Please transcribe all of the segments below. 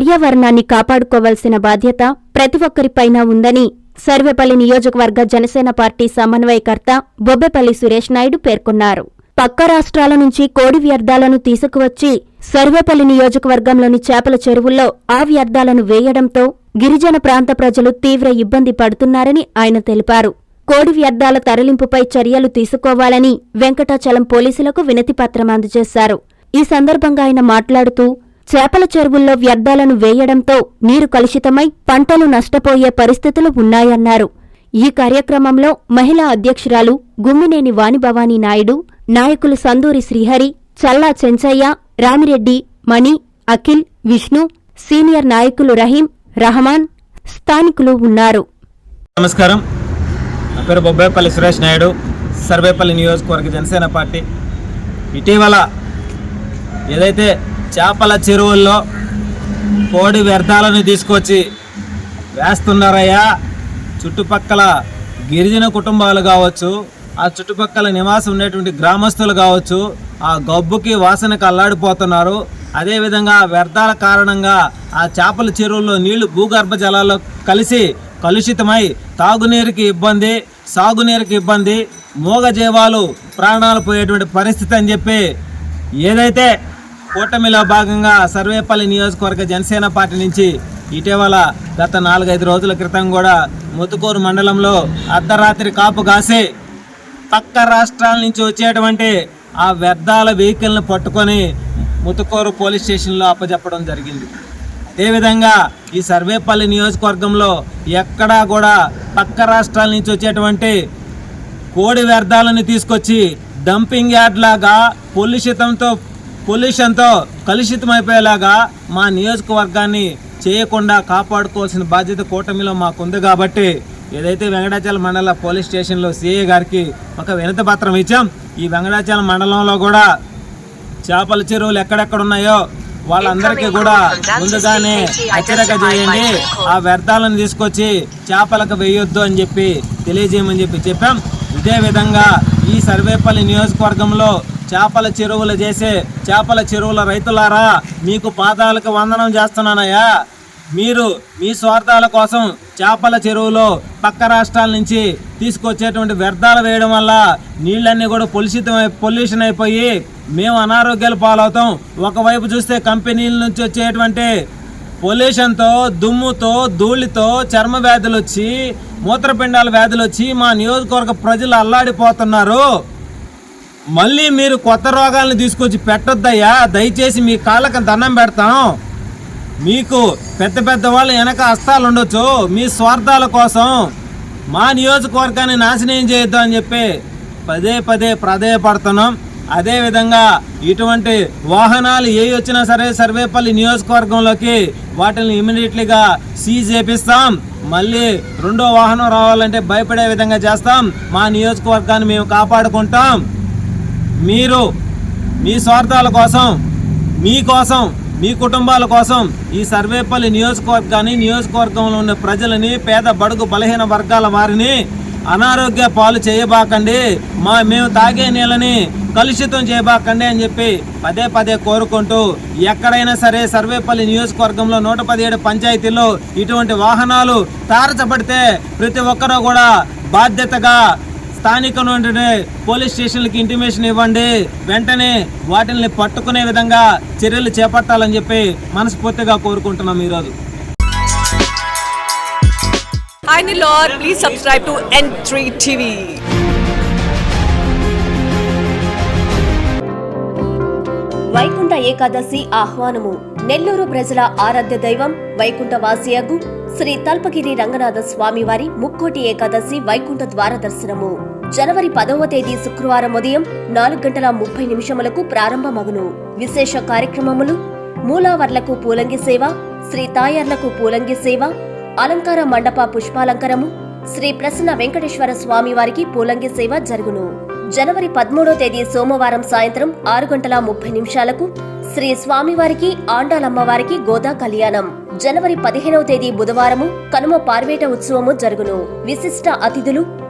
పర్యావరణాన్ని కాపాడుకోవాల్సిన బాధ్యత ప్రతి ఒక్కరిపైన ఉందని సర్వేపల్లి నియోజకవర్గ జనసేన పార్టీ సమన్వయకర్త బొబ్బెపల్లి సురేష్ నాయుడు పేర్కొన్నారు. పక్క రాష్ట్రాల నుంచి కోడి వ్యర్థాలను తీసుకువచ్చి సర్వేపల్లి నియోజకవర్గంలోని చేపల చెరువుల్లో ఆ వ్యర్థాలను వేయడంతో గిరిజన ప్రాంత ప్రజలు తీవ్ర ఇబ్బంది పడుతున్నారని ఆయన తెలిపారు. కోడి వ్యర్థాల తరలింపుపై చర్యలు తీసుకోవాలని వెంకటాచలం పోలీసులకు వినతిపత్రం అందజేశారు. ఈ సందర్భంగా ఆయన మాట్లాడుతూ చేపల చెరువుల్లో వ్యర్థాలను వేయడంతో నీరు కలుషితమై పంటలు నష్టపోయే పరిస్థితులు ఉన్నాయన్నారు. ఈ కార్యక్రమంలో మహిళా అధ్యక్షురాలు గుమ్మినేని వాణిభవానీ నాయుడు నాయకులు సందూరి శ్రీహరి చల్లా చెంచయ్య రామిరెడ్డి మణి అఖిల్ విష్ణు సీనియర్ నాయకులు రహీం రహమాన్ స్థానికులు ఉన్నారు. నమస్కారం. నా పేరు బొబ్బేపల్లి సురేష్ నాయుడు సర్వేపల్లి నియోజకవర్గ జనసేన పార్టీ. ఇటీవల ఏదైతే చేపల చెరువుల్లో కోడి వ్యర్థాలను తీసుకొచ్చి వేస్తున్నారయ్యా. చుట్టుపక్కల గిరిజన కుటుంబాలు కావచ్చు ఆ చుట్టుపక్కల నివాసం ఉండేటువంటి గ్రామస్తులు కావచ్చు ఆ గబ్బుకి వాసనకు అల్లాడిపోతున్నారు అదేవిధంగా వ్యర్థాల కారణంగా ఆ చేపల చెరువుల్లో నీళ్ళు భూగర్భ జలాల్లో కలిసి కలుషితమై తాగునీరుకి ఇబ్బంది సాగునీరుకి ఇబ్బంది మూగజీవాలు ప్రాణాలు పోయేటువంటి పరిస్థితి అని చెప్పి ఏదైతే కూటమిలో భాగంగా సర్వేపల్లి నియోజకవర్గ జనసేన పార్టీ నుంచి ఇటీవల గత నాలుగైదు రోజుల క్రితం కూడా ముతుకూరు మండలంలో అర్ధరాత్రి కాపు కాసి పక్క రాష్ట్రాల నుంచి వచ్చేటువంటి ఆ వ్యర్థాల వెహికల్ని పట్టుకొని ముతుకూరు పోలీస్ స్టేషన్లో అప్పజెప్పడం జరిగింది. అదేవిధంగా ఈ సర్వేపల్లి నియోజకవర్గంలో ఎక్కడా కూడా పక్క రాష్ట్రాల నుంచి వచ్చేటువంటి కోడి వ్యర్థాలను తీసుకొచ్చి డంపింగ్ యార్డ్ లాగా పొల్యూషితంతో పొల్యూషన్తో కలుషితమైపోయేలాగా మా నియోజకవర్గాన్ని చేయకుండా కాపాడుకోవాల్సిన బాధ్యత కూటమిలో మాకుంది కాబట్టి ఏదైతే వెంకటాచలం మండల పోలీస్ స్టేషన్లో సిఐ గారికి ఒక వినతి పత్రం ఇచ్చాం ఈ వెంకటాచలం మండలంలో కూడా చేపల చెరువులు ఎక్కడెక్కడ ఉన్నాయో వాళ్ళందరికీ కూడా ముందుగానే హెచ్చరిక చేయండి. ఆ వ్యర్థాలను తీసుకొచ్చి చేపలకు వేయొద్దు అని చెప్పి తెలియజేయమని చెప్పి చెప్పాం. ఇదే విధంగా ఈ సర్వేపల్లి నియోజకవర్గంలో చేపల చెరువులు చేసే చేపల చెరువుల రైతులారా మీకు పాదాలకు వందనం చేస్తున్నానయ్యా. మీరు మీ స్వార్థాల కోసం చేపల చెరువులో పక్క రాష్ట్రాల నుంచి తీసుకొచ్చేటువంటి వ్యర్థాలు వేయడం వల్ల నీళ్ళన్నీ కూడా పొలుషితమై పొల్యూషన్ అయిపోయి మేము అనారోగ్యాలు పాలవుతాం. ఒకవైపు చూస్తే కంపెనీల నుంచి వచ్చేటువంటి పొల్యూషన్తో దుమ్ముతో ధూళితో చర్మ వ్యాధులు వచ్చి మూత్రపిండాల వ్యాధులు వచ్చి మా నియోజకవర్గ ప్రజలు అల్లాడిపోతున్నారు. మళ్ళీ మీరు కొత్త రోగాలను తీసుకొచ్చి పెట్టొద్దయ్యా. దయచేసి మీ కాళ్ళకి దండం పెడతాం. మీకు పెద్ద పెద్ద వాళ్ళు వెనక హస్తాలు ఉండొచ్చు. మీ స్వార్థాల కోసం. మా నియోజకవర్గాన్ని నాశనం చేయొద్దు అని చెప్పి పదే పదే ప్రాధేయపడుతున్నాం. అదేవిధంగా ఇటువంటి వాహనాలు ఏ వచ్చినా సరే సర్వేపల్లి నియోజకవర్గంలోకి వాటిని ఇమీడియట్లీగా సీజ్ చేపిస్తాం. మళ్ళీ రెండో వాహనం రావాలంటే భయపడే విధంగా చేస్తాం. మా నియోజకవర్గాన్ని మేము కాపాడుకుంటాం. మీరు మీ స్వార్థాల కోసం మీకోసం మీ కుటుంబాల కోసం ఈ సర్వేపల్లి నియోజకవర్గాన్ని నియోజకవర్గంలో ఉన్న ప్రజలని పేద బడుగు బలహీన వర్గాల వారిని అనారోగ్య పాలు చేయబాకండి. మా మేము తాగే నీళ్ళని కలుషితం చేయబాకండి అని చెప్పి పదే పదే కోరుకుంటూ ఎక్కడైనా సరే సర్వేపల్లి నియోజకవర్గంలో నూట పదిహేడు పంచాయతీల్లో ఇటువంటి వాహనాలు తారచబడితే ప్రతి ఒక్కరూ కూడా బాధ్యతగా స్థానిక పోలీస్ స్టేషన్లకి ఇంటిమేషన్ ఇవ్వండి. వెంటనే వాటిని పట్టుకునే విధంగా చర్యలు చేపట్టాలని చెప్పి మనస్ఫూర్తిగా కోరుకుంటున్నాం ఈరోజు. Hi Nilor, please subscribe to N3 TV. Vaikuntha Ekadashi ఆహ్వానము. Nellore ప్రజల ఆరాధ్య దైవం వైకుంఠ వాసియగు శ్రీ తల్పగిరి రంగనాథ స్వామి వారి ముక్కోటి ఏకాదశి వైకుంఠ ద్వార దర్శనము. జనవరి పదవ తేదీ శుక్రవారం ఉదయం నాలుగు గంటల ముప్పై నిమిషములకు ప్రారంభమగును. విశేష కార్యక్రమములు మూలావర్లకు పూలంగి సేవ శ్రీ తాయర్లకు పూలంగి సేవ అలంకార మండప పుష్పాలంకరము శ్రీ ప్రసన్న వెంకటేశ్వర స్వామి వారికి పూలంగి సేవ జరుగును. జనవరి పదమూడో తేదీ సోమవారం సాయంత్రం ఆరు గంటల ముప్పై నిమిషాలకు శ్రీ స్వామివారికి ఆండాలమ్మవారికి గోదా కళ్యాణం. జనవరి పదిహేనవ తేదీ బుధవారము కనుమ పార్వేట ఉత్సవము జరుగును. విశిష్ట అతిథులు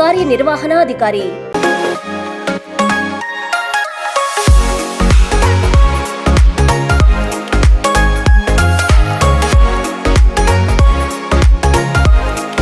ಕಾರ್ಯನಿರ್ವಹಣಾಧಿಕಾರಿ